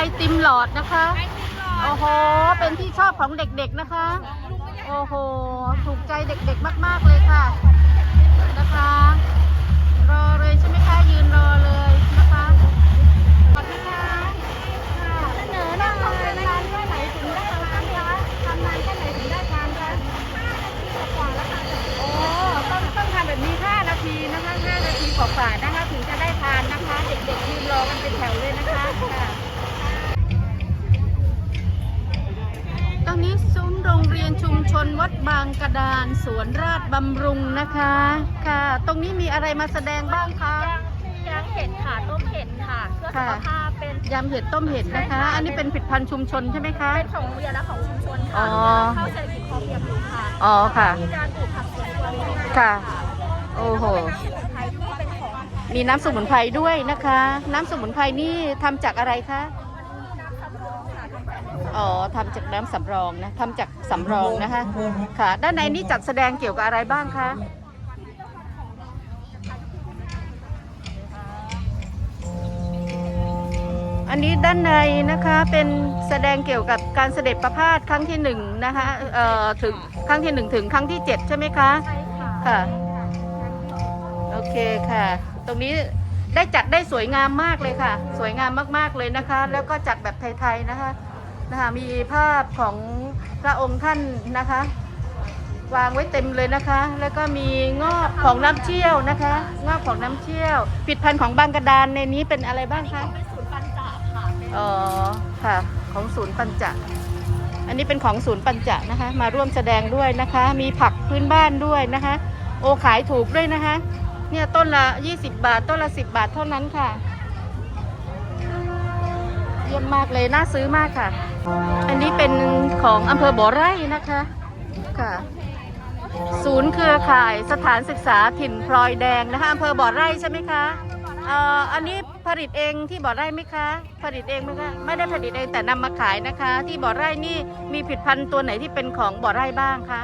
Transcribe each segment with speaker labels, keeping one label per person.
Speaker 1: ไอติม
Speaker 2: หลอดนะคะ โอ้โห เป็นที่ชอบของเด็กๆนะคะ โอ้โห ถูกใจเด็กๆมากๆเลยค่ะ นะคะ รอเลยใช่ไหมคะ ยืนรอเลย ชุมชนวัดบางกระดานสวนราชบำรุงนะคะ ค่ะ ตรงนี้มีอะไรมาแสดงบ้างคะ
Speaker 1: ยางเห็ดค่ะต้มเห็ดค่ะเพื่อสุ
Speaker 2: ค่ะ
Speaker 1: ขภาพเป็น
Speaker 2: ยำเห็ดต้มเห็ดนะคะ อันนี้เป็นผลิตภัณฑ์ชุมชนใช่ไหมคะ
Speaker 1: เป็นของโรงเรียนและของชุมชน
Speaker 2: อ๋
Speaker 1: ค่ะ
Speaker 2: อ
Speaker 1: เข้าเศรษฐกิจพอเพียงอยู่ค่ะ
Speaker 2: อ๋อค่ะ
Speaker 1: มีการปลูกผักสวนครัวเรือน
Speaker 2: ค่ะ โอ้โห
Speaker 1: แล้วก็เป็นน้ำสมุนไพรที่เป็นของ
Speaker 2: มีน้ำสมุนไพรด้วยนะคะ น้ำสมุนไพรนี่ทำจากอะไรคะอ๋อทำจากน้ำสำรองนะทำจาก สำรองนะคะค่ะ ด้านในนี่จัดแสดงเกี่ยวกับอะไรบ้างคะอันนี้ด้านในนะคะเป็นแสดงเกี่ยวกับการเสด็จประพาสครั้งที่หนึ่งนะคะเอ่อถึงครั้งที่หนึ่งถึงครั้งที่เจ็ดใช่ไหมคะ
Speaker 1: ใช่ค่ะ
Speaker 2: ค่ะ โอเคค่ะ ตรงนี้ได้จัดได้สวยงามมากเลยค่ะ สวยงามมากๆเลยนะคะ แล้วก็จัดแบบไทยๆนะคะ นะคะมีภาพของพระองค์ท่านนะคะ วางไว้เต็มเลยนะคะ แล้วก็มีงอกของน้ำเชี่ยวนะคะ งอกของน้ำเชี่ยวผิดพันธุ์ของบางกระดานในนี้เป็นอะไรบ้างคะ
Speaker 1: เป็นศูนย์ปัญจาค่ะเป็น
Speaker 2: อ๋อค่ะ ของศูนย์ปัญจะอันนี้เป็นของศูนย์ปัญจะนะคะ มาร่วมแสดงด้วยนะคะ มีผักพื้นบ้านด้วยนะคะ โอขายถูกด้วยนะคะ เนี่ยต้นละ 20 บาท ต้นละ 10 บาทเท่านั้นค่ะ เยี่ยมมากเลย น่าซื้อมากค่ะ อันนี้เป็นของอำเภอบ่อไร่นะคะค่ะศูนย์เครือข่ายสถานศึกษาถิ่นพลอยแดงนะคะอำเภอบ่อไร่ใช่ไหมคะเอ่ออันนี้ผลิตเองที่บ่อไร่ไหมคะ ผลิตเองไหมคะไม่ได้ผลิตเองแต่นำมาขายนะคะ ที่บ่อไร่นี่มีผลิตภัณฑ์ตัวไหนที่เป็นของบ่อไร่บ้างคะ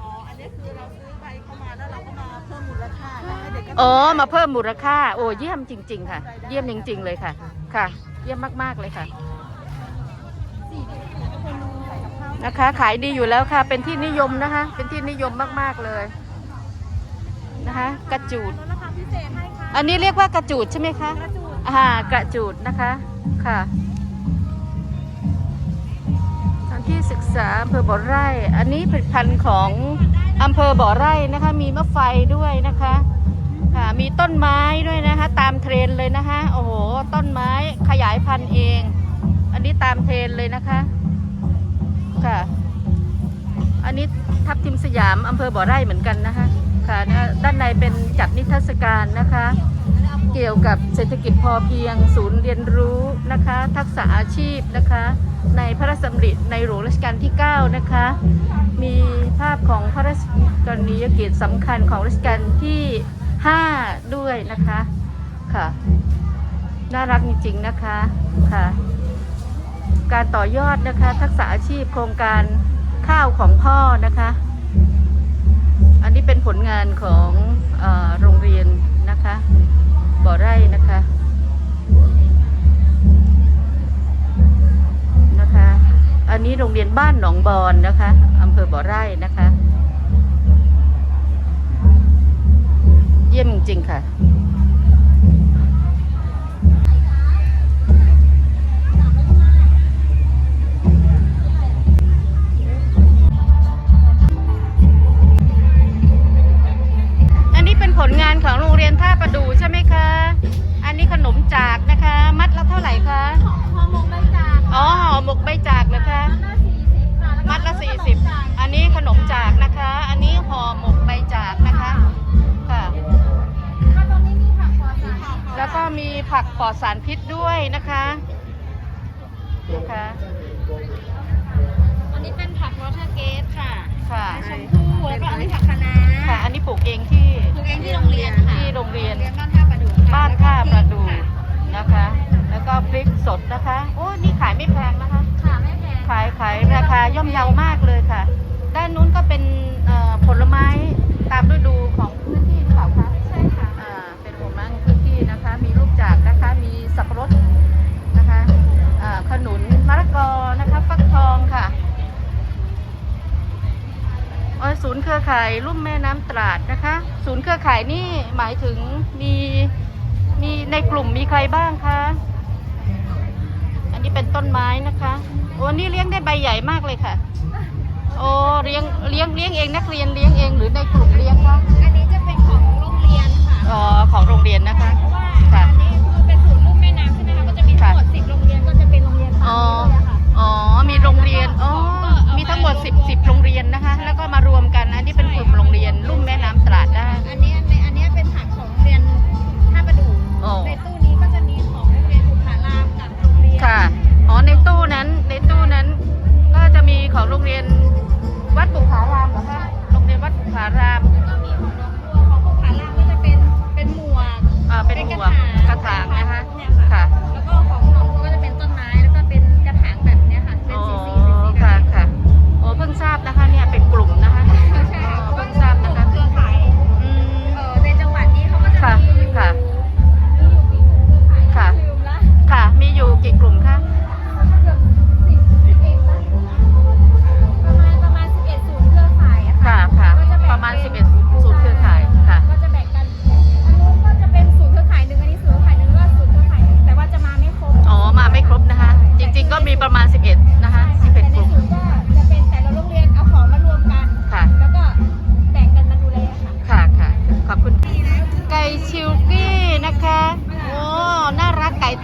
Speaker 1: อ๋ออันนี้คือเราซื้อไปเข้ามาแล้วเราก็มาเพิ่มมูลค่าให้เด็กก็
Speaker 2: อ๋อมาเพิ่มมูลค่า โอ้เยี่ยมจริง ๆ ค่ะ เยี่ยมจริง ๆ เลยค่ะค่ะ เยี่ยมมากๆเลยค่ะ นะคะ ขายดีอยู่แล้วค่ะ เป็นที่นิยมนะคะ เป็นที่นิยมมากๆเลยนะคะ กระจูด
Speaker 1: ลดราคาพิเศษให้ค่ะ
Speaker 2: อันนี้เรียกว่ากระจูดใช่ไหมคะ
Speaker 1: กระจูด
Speaker 2: อ่ากระจูดนะคะค่ะสถานที่ศึกษาอำเภอบ่อไร่ อันนี้ผลิตภัณฑ์ของอำเภอบ่อไร่นะคะ มีมะไฟด้วยนะคะค่ะมีต้นไม้ด้วยนะคะ ตามเทรนด์เลยนะคะโอ้โหต้นไม้ขยายพันธุ์เอง อันนี้ตามเทรนเลยนะคะ ค่ะ อันนี้ทับทิมสยามอำเภอบ่อไร่เหมือนกันนะคะ ค่ะด้านในเป็นจัดนิทรรศการนะคะ เกี่ยวกับเศรษฐกิจพอเพียง ศูนย์เรียนรู้นะคะ ทักษะอาชีพนะคะ ในพระราชดำริในหลวงรัชกาลที่ 9 นะคะ มีภาพของพระราชกรณียกิจสำคัญของรัชกาลที่ 5 ด้วยนะคะ ค่ะ น่ารักจริงๆนะคะ ค่ะ การต่อยอดนะคะ ทักษะอาชีพโครงการข้าวของพ่อนะคะ อันนี้เป็นผลงานของอโรงเรียนนะคะ บ่อไร่นะคะนะคะ อันนี้โรงเรียนบ้านหนองบอนนะคะอำเภอบ่อไร่นะคะ เยี่ยมจริงๆค่ะ มีผักปลอดสารพิษด้วยนะคะนะคะ
Speaker 1: อันนี้เป็นผักวอเทอร์เกสค่ะ
Speaker 2: ค่ะ
Speaker 1: ชมพู่แล้วก็อันนี้ผักคะน้า
Speaker 2: ค่ะ อันนี้ปลูกเองที่
Speaker 1: ปลูกเองที่โรงเรียนค่ะ
Speaker 2: ที่โรงเรียน
Speaker 1: โรงเรียนบ้านท่าประดูค่ะ
Speaker 2: บ้านท่าประดู
Speaker 1: ค่ะ
Speaker 2: นะคะ แล้วก็พริกสดนะคะโอ้นี่ขายไม่แพงนะคะ
Speaker 1: ค่ะไม่แพง
Speaker 2: ขายขายราคาย่อมเยาวมากเลยค่ะ ด้านนู้นก็เป็นเอ่อผลไม้ตามฤดูของูนย์เครือข่ายลุ่มแม่น้ำตราดนะคะ ศูนย์เครือข่ายนี่หมายถึงมีมีในกลุ่มมีใครบ้างคะ อันนี้เป็นต้นไม้นะคะโอ้นี่เลี้ยงได้ใบใหญ่มากเลยค่ะ โอ้เลี้ยงเลี้ยงเลี้ยงเองนักเรียนเลี้ยงเองหรือ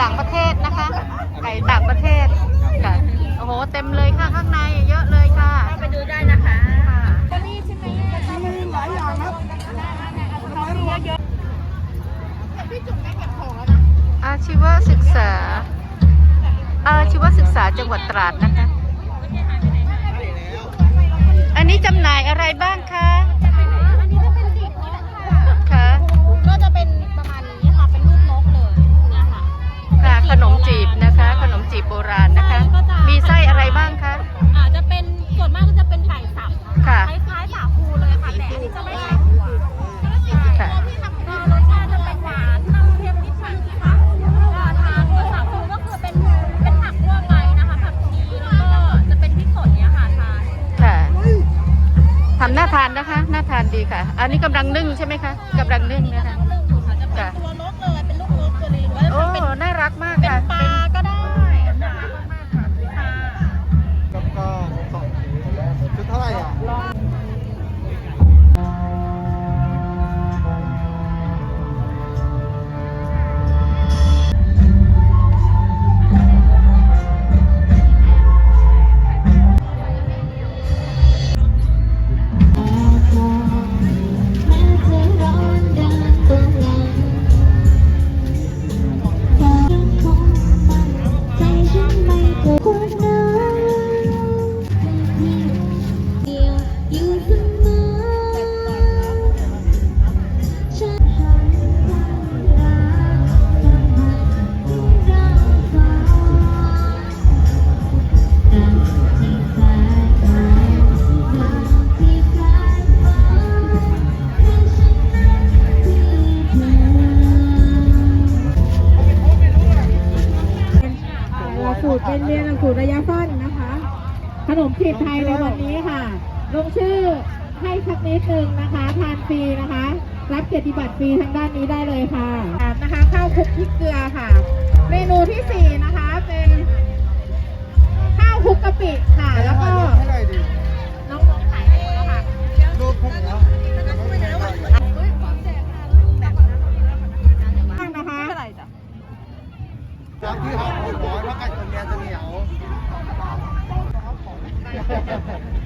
Speaker 3: ต่า
Speaker 2: งประ
Speaker 3: เทศนะ
Speaker 2: คะ
Speaker 3: ไก่ต่าง
Speaker 2: ประเทศค่ะโอ้โห เต็มเลยค่ะข้างในเยอะเลยค่ะ
Speaker 3: ก็ไปดูได้นะคะ
Speaker 2: อาชีวศึกษาอาชีวศึกษาจังหวัดตราดนะคะ อันนี้จำหน่ายอะไรบ้างคะ ขนมจีบนะคะ ขนมจีบโบราณนะคะ มีไส้อะไรบ้างคะ
Speaker 3: อาจจะเป็นส่วนมากก็จะเป็นไก่สับ
Speaker 2: ค่ะ
Speaker 3: คล้ายๆสาคูเลยค่ะแต่อันนี้จะไม่ใส่ถั่ว
Speaker 2: ค่ะ
Speaker 3: ก็รสชาติจะเป็นหวานนำเค็มนิดนึงค่ะก็ทานตัวสาคูก็คือเป็นเป็นผักลวกไว้นะคะผักชีแล้วก็จะเป็นพริกสดเนี่ยค่ะทาน
Speaker 2: ค่ะทำน่าทานนะคะ น่าทานดีค่ะ อันนี้กำลังนึ่งใช่ไหมคะกำลังนึ่งนะคะ
Speaker 3: นึ่งอยู่ค่ะจะเป็น
Speaker 2: ค่ะ
Speaker 3: ตัวนกเลยเป็นลูกนกตัว นี้หรือว่าจะ
Speaker 2: โอ้
Speaker 3: ทำเป็น
Speaker 2: น่ารักมาก
Speaker 3: เป็น
Speaker 2: ค่ะ
Speaker 3: ปลา
Speaker 4: ขนมจีบไทยในวันนี้ค่ะ ลงชื่อให้สักนิดนึงนะคะทานฟรีนะคะ รับเกียรติบัตรฟรีทางด้านนี้ได้เลยค่ะนะคะข้าวคลุกพริกเกลือค่ะ เมนูที่สี่นะคะเป็นข้าวคลุกกะปิค่ะ แล้วก็
Speaker 5: เท่าไหร่ดิ
Speaker 4: น้องๆขายให้ค่ะ
Speaker 5: รูปพวกเ Ha!